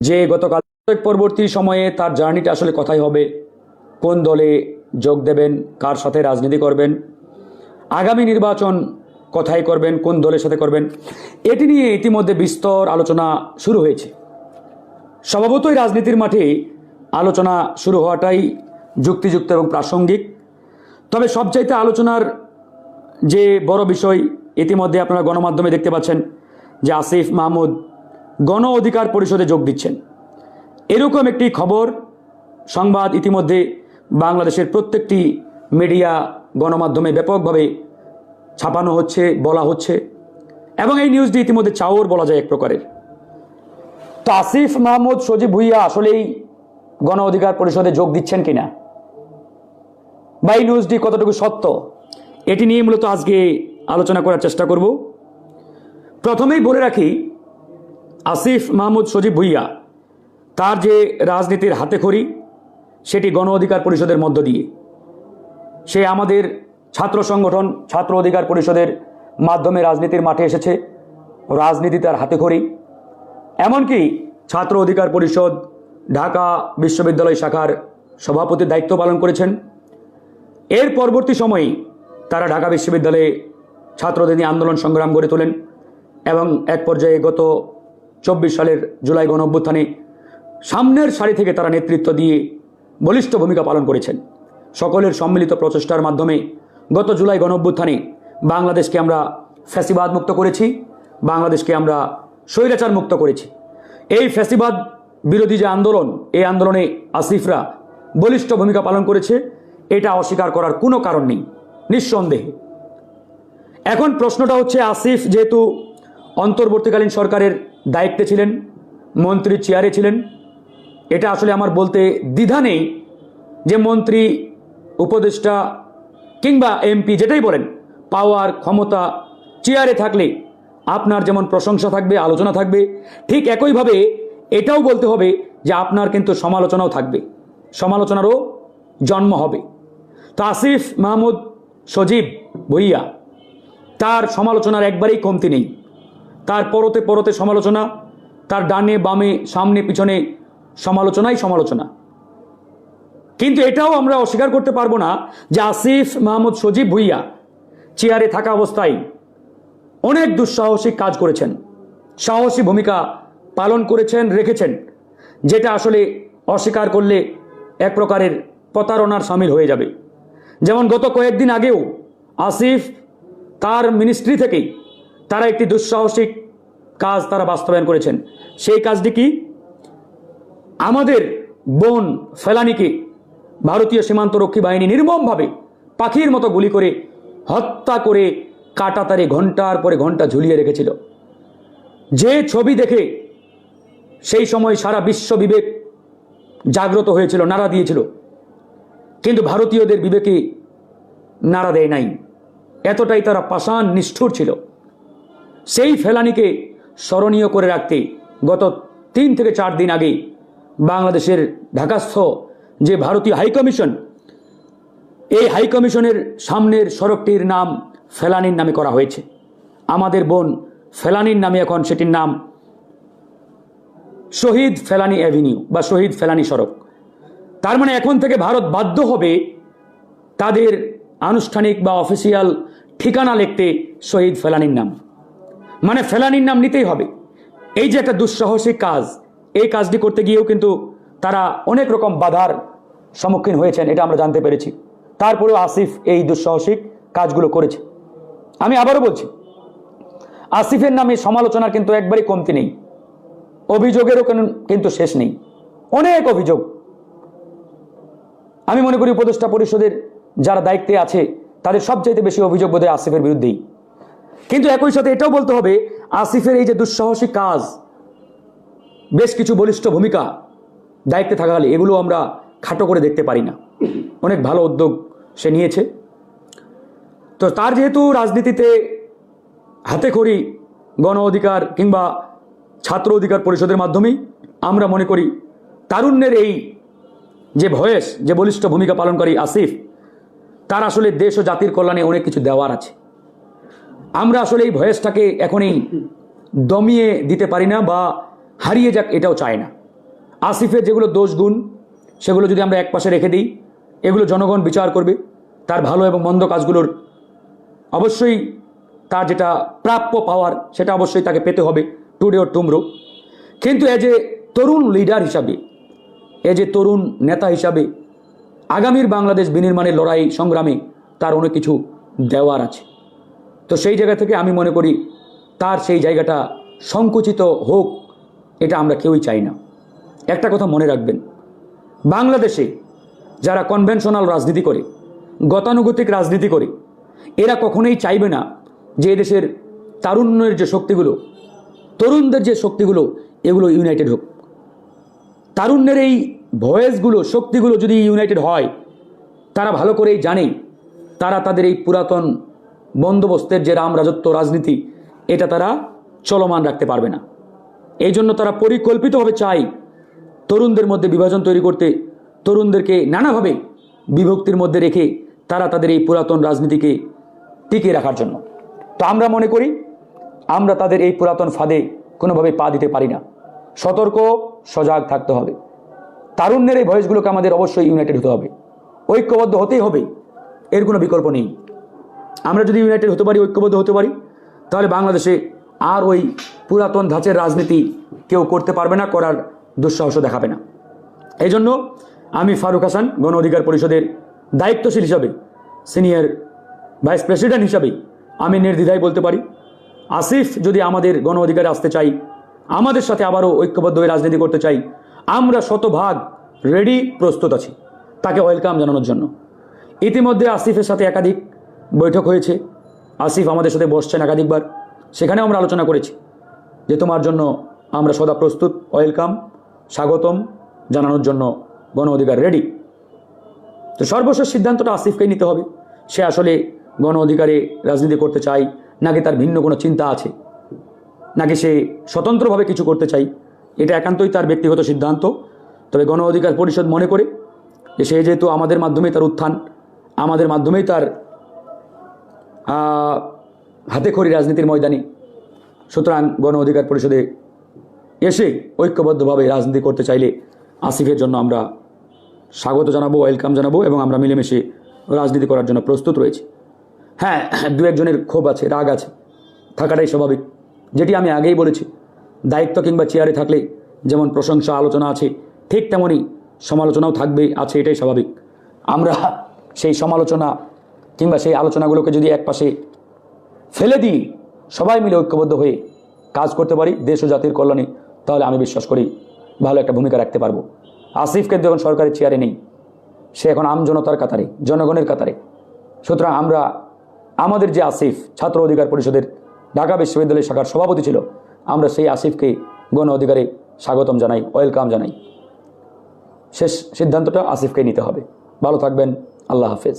যে গতকাল পরবর্তী সময়ে তার জার্নিটা আসলে কথাই হবে, কোন দলে যোগ দেবেন, কার সাথে রাজনীতি করবেন, আগামী নির্বাচন কথাই করবেন, কোন দলের সাথে করবেন, এটি নিয়ে ইতিমধ্যে বিস্তর আলোচনা শুরু হয়েছে। স্বভাবতই রাজনীতির মাঠে আলোচনা শুরু হওয়াটাই যুক্তিযুক্ত এবং প্রাসঙ্গিক। তবে সবচাইতে আলোচনার যে বড় বিষয়, ইতিমধ্যে আপনারা গণমাধ্যমে দেখতে পাচ্ছেন যে আসিফ মাহমুদ গণ অধিকার পরিষদে যোগ দিচ্ছেন। এরকম একটি খবর সংবাদ ইতিমধ্যে বাংলাদেশের প্রত্যেকটি মিডিয়া গণমাধ্যমে ব্যাপকভাবে ছাপানো হচ্ছে, বলা হচ্ছে এবং এই নিউজটি ইতিমধ্যে চাওর বলা যায় এক প্রকারের। তো আসিফ মাহমুদ সজীব ভুইয়া আসলেই গণ অধিকার পরিষদে যোগ দিচ্ছেন কিনা? বা এই নিউজটি কতটুকু সত্য? এটি নিয়ে মূলত আজকে আলোচনা করার চেষ্টা করব। প্রথমেই বলে রাখি আসিফ মাহমুদ সজীব ভুইয়া, তার যে রাজনীতির হাতেখড়ি, সেটি গণ অধিকার পরিষদের মধ্য দিয়ে। সে আমাদের ছাত্র সংগঠন, ছাত্র অধিকার পরিষদের মাধ্যমে রাজনীতির মাঠে এসেছে, রাজনীতি তার হাতেখড়ি। এমনকি ছাত্র অধিকার পরিষদ, ঢাকা বিশ্ববিদ্যালয় শাখার সভাপতির দায়িত্ব পালন করেছেন। এর পরবর্তী সময়ে তারা ঢাকা বিশ্ববিদ্যালয়ে ছাত্রদের নিয়ে আন্দোলন সংগ্রাম গড়ে তোলেন এবং এক পর্যায়ে গত চব্বিশ সালের জুলাই গণ অভ্যুত্থানে সামনের সারি থেকে তারা নেতৃত্ব দিয়ে বলিষ্ঠ ভূমিকা পালন করেছেন। সকলের সম্মিলিত প্রচেষ্টার মাধ্যমে গত জুলাই গণ অভ্যুত্থানে বাংলাদেশকে আমরা ফ্যাসিবাদ মুক্ত করেছি, বাংলাদেশকে আমরা স্বৈরাচার মুক্ত করেছি। এই ফ্যাসিবাদ বিরোধী যে আন্দোলন, এই আন্দোলনে আসিফরা বলিষ্ঠ ভূমিকা পালন করেছে, এটা অস্বীকার করার কোনো কারণ নেই, নিঃসন্দেহে। এখন প্রশ্নটা হচ্ছে, আসিফ যেহেতু অন্তর্বর্তীকালীন সরকারের দায়িত্বে ছিলেন মন্ত্রীর চেয়ারে ছিলেন। এটা আসলে আমার বলতে দ্বিধা নেই যে মন্ত্রী, উপদেষ্টা কিংবা এমপি যেটাই বলেন, পাওয়ার, ক্ষমতা, চেয়ারে থাকলে আপনার যেমন প্রশংসা থাকবে, আলোচনা থাকবে, ঠিক একইভাবে এটাও বলতে হবে যে আপনার কিন্তু সমালোচনাও থাকবে। সমালোচনারও জন্ম হবে। তো আসিফ মাহমুদ সজীব ভুইয়া, তার সমালোচনার একবারেই কমতি নেই। তার পরতে পরতে সমালোচনা, তার ডানে, বামে, সামনে, পিছনে সমালোচনাই সমালোচনা। কিন্তু এটাও আমরা অস্বীকার করতে পারব না যে আসিফ মাহমুদ সজীব ভুইয়া চেয়ারে থাকা অবস্থায় অনেক দুঃসাহসিক কাজ করেছেন, সাহসী ভূমিকা পালন করেছেন, রেখেছেন, যেটা আসলে অস্বীকার করলে এক প্রকারের প্রতারণার সামিল হয়ে যাবে। যেমন গত কয়েকদিন আগেও আসিফ তার মিনিস্ট্রি থেকেই তারা একটি দুঃসাহসিক কাজ তারা বাস্তবায়ন করেছেন। সেই কাজটি কি? আমাদের বোন ফেলানিকে ভারতীয় সীমান্তরক্ষী বাহিনী নির্মমভাবে পাখির মতো গুলি করে হত্যা করে কাটাতারে ঘণ্টার পরে ঘণ্টা ঝুলিয়ে রেখেছিল। যে ছবি দেখে সেই সময় সারা বিশ্ব বিবেক জাগ্রত হয়েছিল, নাড়া দিয়েছিল। কিন্তু ভারতীয়দের বিবেকে নাড়া দেয় নাই। এতটাই তারা পাষাণ নিষ্ঠুর ছিল। সেই ফেলানিকে স্মরণীয় করে রাখতে গত তিন থেকে চার দিন আগে বাংলাদেশের ঢাকাস্থ যে ভারতীয় হাইকমিশন এই হাইকমিশনের সামনের সড়কটির নাম ফেলানির নামে করা হয়েছে। আমাদের বোন ফেলানির নামে এখন সেটির নাম শহীদ ফেলানি অ্যাভিনিউ বা শহীদ ফেলানি সড়ক। তার মানে এখন থেকে ভারত বাধ্য হবে তাদের আনুষ্ঠানিক বা অফিসিয়াল ঠিকানা লিখতে শহীদ ফেলানির নাম। মানে ফেলানির নাম নিতেই হবে। এই যে একটা দুঃসাহসিক কাজ, এই কাজটি করতে গিয়েও কিন্তু তারা অনেক রকম বাধার সম্মুখীন হয়েছেন, এটা আমরা জানতে পেরেছি। তারপরেও আসিফ এই দুঃসাহসিক কাজগুলো করেছে। আমি আবারও বলছি, আসিফের নামে সমালোচনার কিন্তু একবারই কমতি নেই। অভিযোগেরও কেন- কিন্তু শেষ নেই। অনেক অভিযোগ। আমি মনে করি উপদেষ্টা পরিষদের যারা দায়িত্বে আছে, তাদের সবচাইতে বেশি অভিযোগ বোধহয় আসিফের বিরুদ্ধেই। কিন্তু একই সাথে এটাও বলতে হবে, আসিফের এই যে দুঃসাহসিক কাজ, বেশ কিছু বলিষ্ঠ ভূমিকা দায়িত্বে থাকালে এগুলো আমরা খাটো করে দেখতে পারি না। অনেক ভালো উদ্যোগ সে নিয়েছে। তো তার যেহেতু রাজনীতিতে হাতে খড়ি, গণ অধিকার কিংবা ছাত্র অধিকার পরিষদের মাধ্যমেই আমরা মনে করি, তারুণ্যের এই যে ভয়েস, যে বলিষ্ঠ ভূমিকা পালনকারী আসিফ, তার আসলে দেশ ও জাতির কল্যাণে অনেক কিছু দেওয়ার আছে। আমরা আসলে এই ভয়েসটাকে এখনই দমিয়ে দিতে পারি না বা হারিয়ে যাক এটাও চায় না। আসিফের যেগুলো দোষ গুণ, সেগুলো যদি আমরা এক পাশে রেখে দিই, এগুলো জনগণ বিচার করবে। তার ভালো এবং মন্দ কাজগুলোর অবশ্যই তার যেটা প্রাপ্য পাওয়ার, সেটা অবশ্যই তাকে পেতে হবে, টুডে ওর টুমরো। কিন্তু এজ এ তরুণ লিডার হিসাবে এজ এ তরুণ নেতা হিসাবে, আগামীর বাংলাদেশ বিনির্মাণের লড়াই সংগ্রামে তার অনেক কিছু দেওয়ার আছে। তো সেই জায়গা থেকে আমি মনে করি তার সেই জায়গাটা সংকুচিত হোক, এটা আমরা কেউই চাই না। একটা কথা মনে রাখবেন, বাংলাদেশে যারা কনভেনশনাল রাজনীতি করে, গতানুগতিক রাজনীতি করে, এরা কখনোই চাইবে না যে দেশের তারুণ্যের যে শক্তিগুলো, তরুণদের যে শক্তিগুলো, এগুলো ইউনাইটেড হোক। তারুণ্যের এই ভয়েসগুলো, শক্তিগুলো যদি ইউনাইটেড হয়, তারা ভালো করেই জানে, তারা তাদের এই পুরাতন বন্দোবস্তের যে রাম রাজত্ব রাজনীতি, এটা তারা চলমান রাখতে পারবে না। এই জন্য তারা পরিকল্পিতভাবে চাই তরুণদের মধ্যে বিভাজন তৈরি করতে, তরুণদেরকে নানাভাবে বিভক্তির মধ্যে রেখে তারা তাদের এই পুরাতন রাজনীতিকে টিকিয়ে রাখার জন্য। তো আমরা মনে করি, আমরা তাদের এই পুরাতন ফাঁদে কোনোভাবে পা দিতে পারি না। সতর্ক, সজাগ থাকতে হবে। তারুণ্যের এই ভয়েসগুলোকে আমাদের অবশ্যই ইউনাইটেড হতে হবে। ঐক্যবদ্ধ হতেই হবে। এর কোনো বিকল্প নেই। আমরা যদি ইউনাইটেড হতে পারি, ঐক্যবদ্ধ হতে পারি, তাহলে বাংলাদেশে আর ওই পুরাতন ধাঁচের রাজনীতি কেউ করতে পারবে না, করার দুঃসাহসও দেখাবে না। এই জন্য আমি ফারুক হাসান, গণ অধিকার পরিষদের দায়িত্বশীল হিসাবে সিনিয়র ভাইস প্রেসিডেন্ট হিসাবে আমি নির্দ্বিধায় বলতে পারি। আসিফ যদি আমাদের গণ অধিকারে আসতে চাই, আমাদের সাথে আবারও ঐক্যবদ্ধ হয়ে রাজনীতি করতে চাই, আমরা শতভাগ রেডি প্রস্তুত আছি, তাকে ওয়েলকাম জানানোর জন্য। ইতিমধ্যে আসিফের সাথে একাধিক বৈঠক হয়েছে। আসিফ আমাদের সাথে বসছেন একাধিকবার। সেখানেও আমরা আলোচনা করেছি যে তোমার জন্য আমরা সদা প্রস্তুত, ওয়েলকাম, স্বাগতম, জানানোর জন্য গণ অধিকার রেডি। তো সর্বশেষ সিদ্ধান্তটা আসিফকেই নিতে হবে। সে আসলে গণ অধিকারে রাজনীতি করতে চায়, নাকি তার ভিন্ন কোনো চিন্তা আছে? নাকি সে স্বতন্ত্রভাবে কিছু করতে চাই এটা একান্তই তার ব্যক্তিগত সিদ্ধান্ত। তবে গণ অধিকার পরিষদ মনে করে যে সে যেহেতু আমাদের মাধ্যমেই তার উত্থান, আমাদের মাধ্যমেই তার আহ, হাতে খড়ি রাজনীতির ময়দানে সুতরাং গণ অধিকার পরিষদে এসে ঐক্যবদ্ধভাবে রাজনীতি করতে চাইলে আসিফের জন্য আমরা স্বাগত জানাব ওয়েলকাম জানাব এবং আমরা মিলেমিশে রাজনীতি করার জন্য প্রস্তুত রয়েছি। হ্যাঁ দু একজনের ক্ষোভ আছে রাগ আছে থাকাটাই স্বাভাবিক। যেটি আমি আগেই বলেছি দায়িত্ব কিংবা চেয়ারে থাকলে যেমন প্রশংসা আলোচনা আছে ঠিক তেমনই সমালোচনাও থাকবে আছে এটাই স্বাভাবিক। আমরা সেই সমালোচনা কিংবা সেই আলোচনাগুলোকে যদি একপাশে ফেলে দিই, সবাই মিলে ঐক্যবদ্ধ হয়ে কাজ করতে পারি, দেশ ও জাতির কল্যাণে, তাহলে আমি বিশ্বাস করি ভালো একটা ভূমিকা রাখতে পারব। আসিফ কিন্তু এখন সরকারি চেয়ারে নেই, সে এখন আমজনতার কাতারে, জনগণের কাতারে। সুতরাং আমরা, আমাদের যে আসিফ ছাত্র অধিকার পরিষদের ঢাকা বিশ্ববিদ্যালয় শাখার সভাপতি ছিল, আমরা সেই আসিফকে গণ অধিকারে স্বাগতম জানাই, ওয়েলকাম জানাই। শেষ সিদ্ধান্তটা আসিফকে নিতে হবে। ভালো থাকবেন, আল্লাহ হাফেজ।